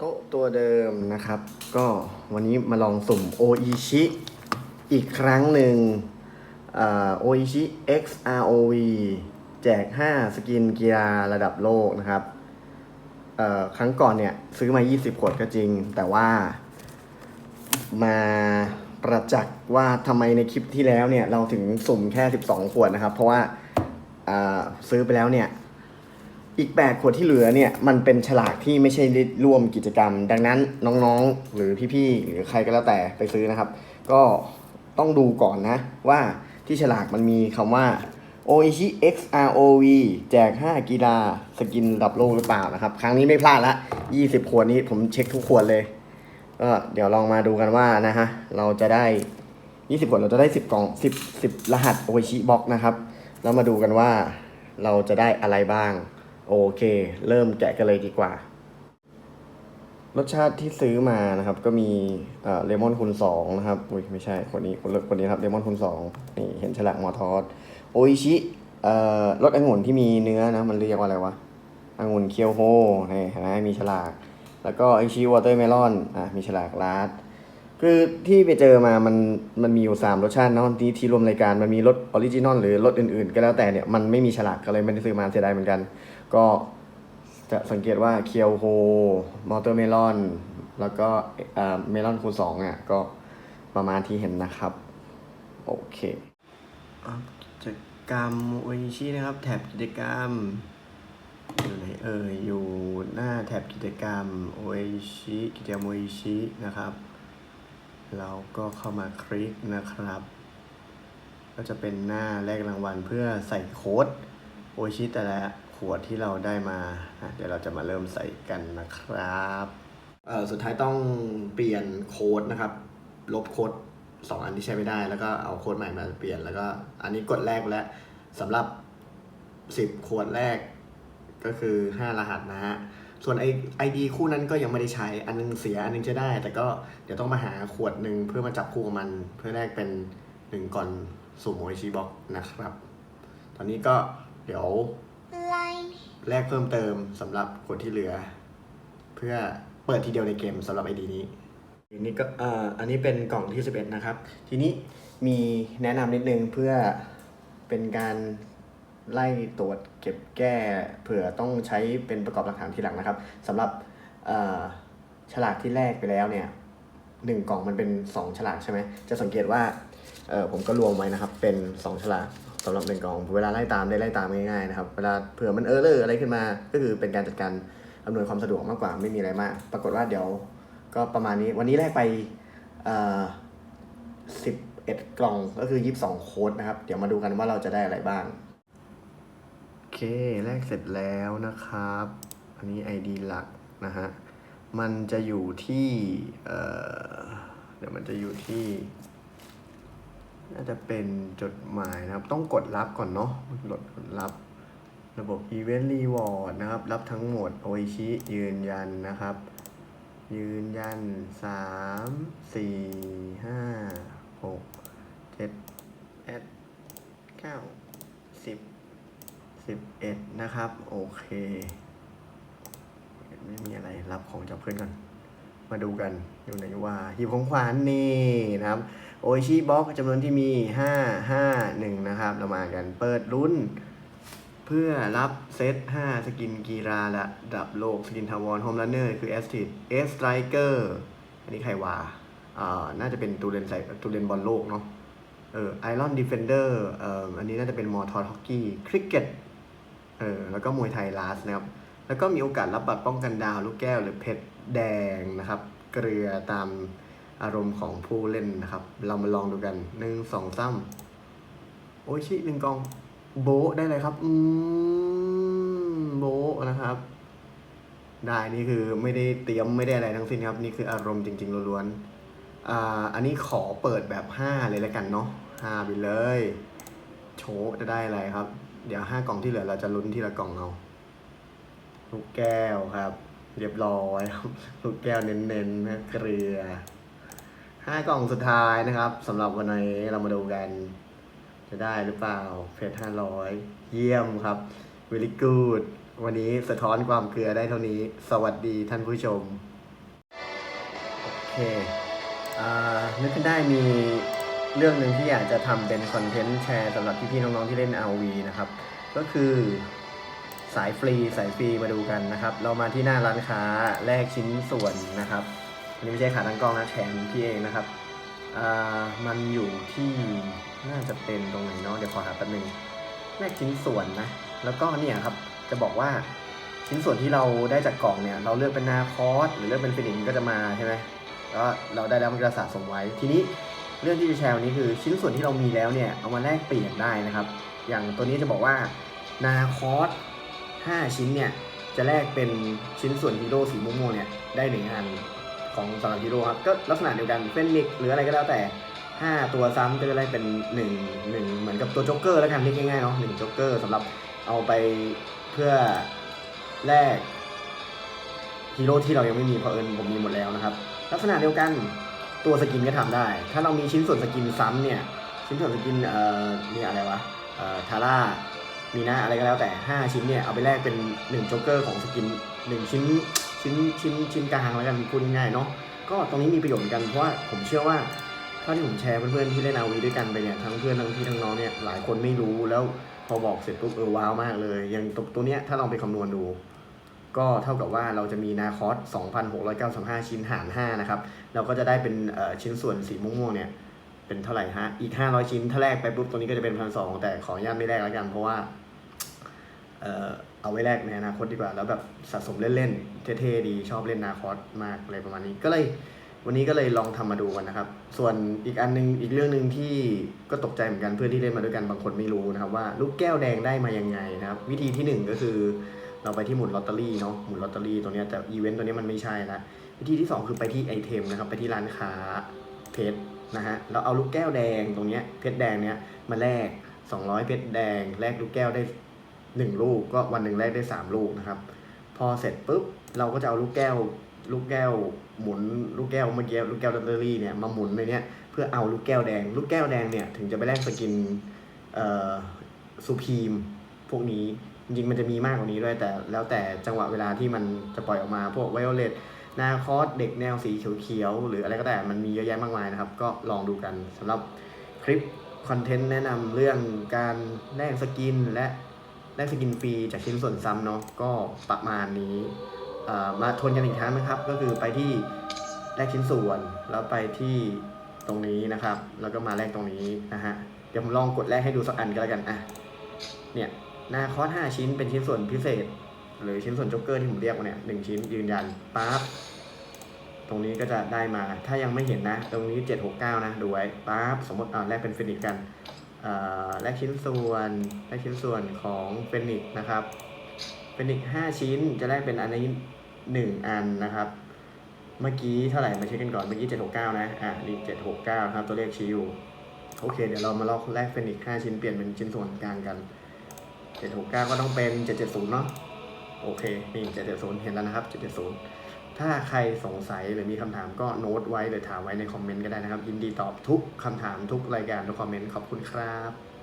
โต๊ะตัวเดิมนะครับ ก็วันนี้มาลองสุ่มโออิชิอีกครั้งหนึ่งโออิชิ XROV แจก 5 สกินกีฬาระดับโลกนะครับ ครั้งก่อนเนี่ย ซื้อมา 20 ขวดก็จริง แต่ว่ามาประจักษ์ว่าทำไมในคลิปที่แล้วเนี่ย เราถึงสุ่มแค่ 12 ขวดนะครับ เพราะว่าซื้อไปแล้วเนี่ย อีก 8 ขวดที่เหลือเนี่ยมันเป็นฉลากที่ไม่ใช่ร่วมกิจกรรม ดังนั้นน้องๆ หรือพี่ๆ หรือใครก็แล้วแต่ไปซื้อนะครับ ก็ต้องดูก่อนนะว่าที่ฉลากมันมีคำว่า o i c h i XROV แจก 5 กีฬาสกินระดับโลกหรือเปล่านะครับ ครั้งนี้ไม่พลาดละ 20 ขวดนี้ผมเช็คทุกขวดเลย ก็เดี๋ยวลองมาดูกันว่านะฮะ เราจะได้ 20 ขวดเราจะได้ 10 กล่อง 10 10 รหัสโอชิบ็อกนะครับ แล้วมาดูกันว่าเราจะได้อะไรบ้าง โอเค เริ่มแกะกันเลยดีกว่า รสชาติที่ซื้อมานะครับ ก็มีเลมอนคูณสองนะครับอุ้ยไม่ใช่คนนี้คนคนนี้ครับเลมอนคูณสองนี่เห็นฉลากมอทอสโออิชิเอ่อรสองุ่นที่มีเนื้อนะ มันเรียกว่าอะไรวะองุ่นเคียวโฮนี่เห็นไหมมีฉลาก แล้วก็ไอชิวอเตอร์เมลอนอะมีฉลากลาดคือที่ไปเจอมามันมันมีอยู่สามรสชาติเนาะที่ที่รวมรายการมันมีรสออริจินอลหรือรสอื่นๆ ก็แล้วแต่เนี่ยมันไม่มีฉลากก็เลยไม่ได้ซื้อมาเสียดายเหมือนกัน ก็จะสังเกตว่าเคียวโฮมอเตอร์เมลอน แล้วก็เอ่อเมลอนคูณสองอะ ก็ประมาณที่เห็นนะครับ โอเคอะกิจกรรมโออิชินะครับ แถบกิจกรรม อยู่ไหนเอ่ยอยู่หน้าแถบกิจกรรมโออิชิกิจกรรมโออิชินะครับ เราก็เข้ามาคลิกนะครับ ก็จะเป็นหน้าแลกรางวัลเพื่อใส่โค้ดโอชิแต่ละ ขวดที่เราได้มา เดี๋ยวเราจะมาเริ่มใส่กันนะครับเอ่อสุดท้ายต้องเปลี่ยนโค้ดนะครับ ลบโค้ดสองอันที่ใช้ไม่ได้ แล้วก็เอาโค้ดใหม่มาเปลี่ยน แล้วก็อันนี้กดแรกไปแล้วสำหรับ 10 ขวดแรกก็คือ 5 รหัสนะฮะ ส่วนไอไอดีคู่นั้นก็ยังไม่ได้ใช้ อันนึงเสีย อันนึงจะได้ แต่ก็เดี๋ยวต้องมาหาขวดหนึ่งเพื่อมาจับคู่กับมัน เพื่อแลกเป็นหนึ่งก่อนสู่โมชิบ็อกนะครับ ตอนนี้ก็เดี๋ยว แลกเพิ่มเติมสำหรับขวดที่เหลือ เพื่อเปิดทีเดียวในเกมสำหรับไอดีนี้อันนี้ก็เอ่ออันนี้เป็นกล่องที่ 11 นะครับ ทีนี้มีแนะนำนิดนึงเพื่อเป็นการไล่ตรวจเก็บแก้เผื่อต้องใช้เป็นประกอบหลักฐานทีหลังนะครับสำหรับฉลากที่แรกไปแล้วเนี่ยหนึ่งกล่องมันเป็น 2 ฉลากใช่ไหมจะสังเกตว่าผมก็รวมไว้นะครับเป็น 2 ฉลาก สำหรับหนึ่งกล่องเวลาไล่ตามได้ไล่ตามง่ายๆนะครับเวลาเผื่อมันเออเลอร์อะไรขึ้นมา ก็คือเป็นการจัดการอำนวยความสะดวกมากกว่าไม่มีอะไรมาก ปรากฏว่าเดี๋ยวก็ประมาณนี้วันนี้ได้ไปสิบเอ็ดกล่องก็คือยี่สิบสองโค้ดนะครับ เดี๋ยวมาดูกันว่าเราจะได้อะไรบ้าง โอเค แรกเสร็จแล้วนะครับ อันนี้ ID หลักนะฮะ มันจะอยู่ที่เอ่อเดี๋ยวมันจะอยู่ที่ น่าจะเป็นจดหมายนะครับ ต้องกดรับก่อนเนาะกดรับ ระบบ Event Reward นะครับ รับทั้งหมด โอชิ ยืนยันนะครับ ยืนยันสามสี่ห้าหกเจ็ดแปดสิบสิบเอ็ดนะครับ โอเค ไม่มีอะไรรับของจากเพื่อนกันมาดูกันอยู่ไหนว่าหีบของขวัญนี่นะครับ โอชิบ็อกจำนวนที่มี 5 5 1 นะครับ เรามากันเปิดรุ่น เพื่อรับเซต 5 สกินกีฬาระดับโลก สกินทาวอนโฮมลันเนอร์คือแอสติดเอสไตรเกอร์อันนี้ใครวาอ่าน่าจะเป็นตูเลนใส่ตูเลนบอลโลกเนาะเออไอรอนดิเฟนเดอร์เอ่ออันนี้น่าจะเป็นมอทอร์ฮอกกี้คริกเก็ตเออแล้วก็มวยไทยลาสนะครับ แล้วก็มีโอกาสรับบัตรป้องกันดาว ลูกแก้วหรือเพชรแดงนะครับ เกลือตาม อารมณ์ของผู้เล่นนะครับ เรามาลองดูกันหนึ่งสองสามโอ้ยชิหนึ่งกอง โบได้เลยครับ อืมโบนะครับ ได้นี่คือไม่ได้เตรียมไม่ได้อะไรทั้งสิ้นครับ นี่คืออารมณ์จริง ๆล้วนๆอ่าอันนี้ขอเปิดแบบห้าเลยแล้วกันเนาะห้าไปเลย โชว์จะได้อะไรครับ เดี๋ยวห้ากล่องที่เหลือเราจะลุ้นทีละกล่องเอาลูกแก้วครับ เรียบร้อยครับลูกแก้วเน้นๆนะเกลือ ห้ากล่องสุดท้ายนะครับสำหรับวันนี้เรามาดูกัน จะได้หรือเปล่าเพชรห้าร้อยเยี่ยมครับ very good วันนี้สะท้อนความเกลือได้เท่านี้ สวัสดีท่านผู้ชมเคอ่านึกขึ้นได้มีเรื่องหนึ่งที่อยากจะทำเป็นคอนเทนต์แชร์สำหรับพี่ๆน้องๆที่เล่น RV นะครับ ก็คือสายฟรีสายฟรีมาดูกันนะครับ เรามาที่หน้าร้านค้าแลกชิ้นส่วนนะครับ นนี้ไม่ใช่ขาตั้งกล้องนะแขนพี่เองนะครับมันอยู่ที่น่าจะเป็นตรงไหนเนาะเดี๋ยวขอหาแป๊บนึงแลกชิ้นส่วนนะ แล้วก็เนี่ยครับจะบอกว่าชิ้นส่วนที่เราได้จากกล่องเนี่ย เราเลือกเป็นนาคอสหรือเลือกเป็นฟินิชก็จะมาใช่ไหมแล้วเราได้แล้วมันก็จะสะสมไว้ ทีนี้เรื่องที่จะแชร์วันนี้คือชิ้นส่วนที่เรามีแล้วเนี่ย เอามาแลกเปลี่ยนได้นะครับ อย่างตัวนี้จะบอกว่านาคอส5ชิ้นเนี่ยจะแลกเป็นชิ้นส่วนฮีโร่สีม่วงๆเนี่ยได้หนึ่งอัน ของสำหรับฮีโร่ครับก็ลักษณะเดียวกันเฟนนิกหรืออะไรก็แล้วแต่ 5 ตัวซ้ำก็จะได้เป็น 1 1 เหมือนกับตัวจ็อกเกอร์แล้วกันเรียกง่ายๆเนาะหนึ่งจ็อกเกอร์สำหรับเอาไปเพื่อแรกฮีโร่ที่เรายังไม่มีเพราะเอิญผมมีหมดแล้วนะครับ ลักษณะเดียวกันตัวสกินก็ทำได้ ถ้าเรามีชิ้นส่วนสกินซ้ำเนี่ยชิ้นส่วนสกินเอ่อนี่อะไรวะเอ่อทาร่ามีหน้าอะไรก็แล้วแต่ 5 ชิ้นเนี่ยเอาไปแลกเป็น1โจ๊กเกอร์ของสกิน 1 ชิ้น ชิ้นชิ้นชิ้นกลางแล้วกันพูดง่ายๆเนาะก็ตรงนี้มีประโยชน์กันเพราะว่าผมเชื่อว่าถ้าที่ผมแชร์เพื่อนๆที่เล่นอาวีด้วยกันไปเนี่ยทั้งเพื่อนทั้งพี่ทั้งน้องเนี่ยหลายคนไม่รู้แล้วพอบอกเสร็จปุ๊บเออว้าวมากเลยอย่างตัวเนี้ยถ้าลองไปคำนวณดู ก็เท่ากับว่าเราจะมีนาคอส2,695 ชิ้นหาร 5 นะครับ เราก็จะได้เป็นชิ้นส่วนสีม่วงๆเนี่ยเป็นเท่าไหร่ฮะ อีก 500 ชิ้นถ้าแลกไปปุ๊บตัวนี้ก็จะเป็นพันสองแต่ขออนุญาตไม่แลกแล้วกันเพราะว่า เออ เอาไว้แลกในอนาคตดีกว่า แล้วแบบสะสมเล่นๆเท่ๆดีชอบเล่นนาคอสมากอะไรประมาณนี้ก็เลยวันนี้ก็เลยลองทำมาดูกันนะครับ ส่วนอีกอันนึงอีกเรื่องหนึ่งที่ก็ตกใจเหมือนกันเพื่อนที่เล่นมาด้วยกันบางคนไม่รู้นะครับว่าลูกแก้วแดงได้มายังไงนะครับ วิธีที่หนึ่งก็คือ เราไปที่หมุนลอตเตอรี่เนาะหมุนลอตเตอรี่ตัวนี้แต่อีเวนต์ตัวนี้มันไม่ใช่ละวิธีที่สองคือไปที่ไอเทมนะครับไปที่ร้านค้าเพชรนะฮะเราเอาลูกแก้วแดงตรงเนี้ยเพชรแดงเนี้ยมาแลก200 เพชรแดงแลกลูกแก้วได้ 1 ลูกก็วันหนึ่งแลกได้ 3 ลูกนะครับ พอเสร็จปุ๊บเราก็จะเอาลูกแก้ว ลูกแก้วหมุนลูกแก้วเมื่อกี้ลูกแก้วลอตเตอรี่เนี่ยมาหมุนในเนี้ยเพื่อเอาลูกแก้วแดง ลูกแก้วแดงเนี่ยถึงจะไปแลกสกินเอ่อซูพีมพวกนี้จริงมันจะมีมากกว่านี้ด้วยแต่แล้วแต่จังหวะเวลาที่มันจะปล่อยออกมาพวกไวโอเลตนาคอสเด็กแนวสีเขียวๆหรืออะไรก็แต่มันมีเยอะแยะมากมายนะครับ ก็ลองดูกันสำหรับคลิปคอนเทนต์แนะนำเรื่องการแลกสกินและ แลกสกินฟรีจากชิ้นส่วนซ้ำเนาะก็ประมาณนี้มาทวนกันอีกครั้งนะครับ ก็คือไปที่แลกชิ้นส่วน แล้วไปที่ตรงนี้นะครับ แล้วก็มาแลกตรงนี้นะฮะเดี๋ยวผมลองกดแลกให้ดูสักอันก็แล้วกันอะเนี่ยนาคอส5ชิ้นเป็นชิ้นส่วนพิเศษ หรือชิ้นส่วนจ็อกเกอร์ที่ผมเรียกว่าเนี่ยหนึ่งชิ้นยืนยันปั๊บตรงนี้ก็จะได้มาถ้ายังไม่เห็นนะ ตรงนี้ 769 นะ ดูไว้ปั๊บสมมติอ่าแลกเป็นฟินิกกัน แลกชิ้นส่วนแลกชิ้นส่วนของเฟนิกนะครับเฟนิก5ชิ้นจะแลกเป็นอันนี้1อันนะครับ เมื่อกี้เท่าไหร่มาเช็คกันก่อนเมื่อกี้769นะอะนี่769ครับตัวเลขชี้อยู่โอเค เดี๋ยวเรามาลอกแลกเฟนิก5ชิ้นเปลี่ยนเป็นชิ้นส่วนกลางกันเจ็ดหกเก้าก็ต้องเป็นเจ็ดเจ็ดศูนย์เนาะโอเคนี่เจ็ดเจ็ดศูนย์เห็นแล้วนะครับเจ็ดเจ็ดศูนย์ ถ้าใครสงสัยหรือมีคำถามก็โน้ตไว้หรือถามไว้ในคอมเมนต์ก็ได้นะครับ ยินดีตอบทุกคำถามทุกรายการทุกคอมเมนต์ขอบคุณครับ